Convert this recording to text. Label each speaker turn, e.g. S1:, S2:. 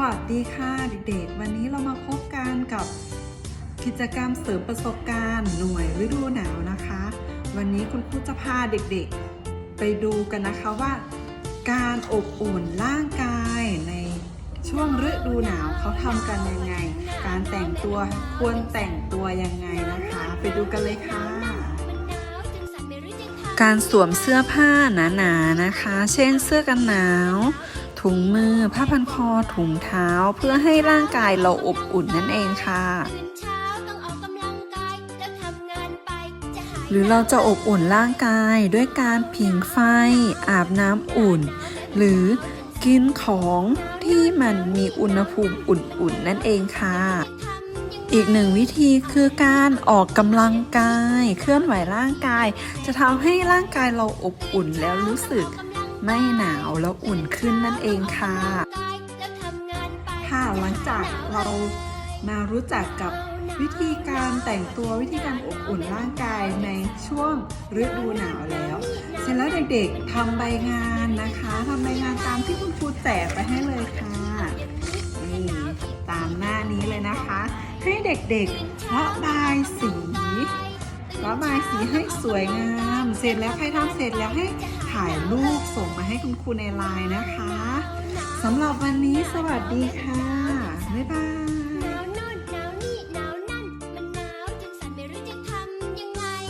S1: วัสดีค่ะเด็กๆ วันนี้เรามาพบกันกับกิจกรรมเสริมประสบการณ์หน่วยฤดูหนาวนะคะ วันนี้คุณครูจะพาเด็กๆ ไปดูกันนะคะว่า การอบอุ่นร่างกายในช่วงฤดูหนาวเขาทำกันยังไง การแต่งตัวควรแต่งตัวยังไงนะคะ ไปดูกันเลยค่ะ การสวมเสื้อผ้าหนาๆนะคะ เช่นเสื้อกันหนาว ถุงมือ ผ้าพันคอ ถุงเท้า เพื่อให้ร่างกายเราอบอุ่นนั่นเองค่ะ
S2: ตื่นเช้าต้องออกกำลังกายแล้วทำงานไปจะหาย
S1: หรือเราจะอบอุ่นร่างกายด้วยการผิงไฟ อาบน้ำอุ่น หรือกินของที่มันมีอุณหภูมิอุ่นๆนั่นเองค่ะ อีกหนึ่งวิธีคือการออกกำลังกาย เคลื่อนไหวร่างกาย จะทำให้ร่างกายเราอบอุ่นแล้วรู้สึก ไม่หนาวแล้วอุ่นขึ้นนั่นเองค่ะ
S2: ถ้านไป
S1: ค่ะหลังจากเรามารู้จักกับวิธีการแต่งตัววิธีการอบอุ่นร่างกายในช่วงฤดูหนาวแล้ว เสร็จแล้วเด็กๆทำใบงานนะคะทำใบงานตามที่คุณครูแจกไปให้เลยค่ะนี่ตามหน้านี้เลยนะคะ ให้เด็กๆระบายสีระบายสีให้สวยงาม เสร็จแล้วใครทำเสร็จแล้วให้ ถ่ายรูปส่งมาให้คุณครูในไลน์นะคะสำหรับวันนี้สวัสดีค่ะ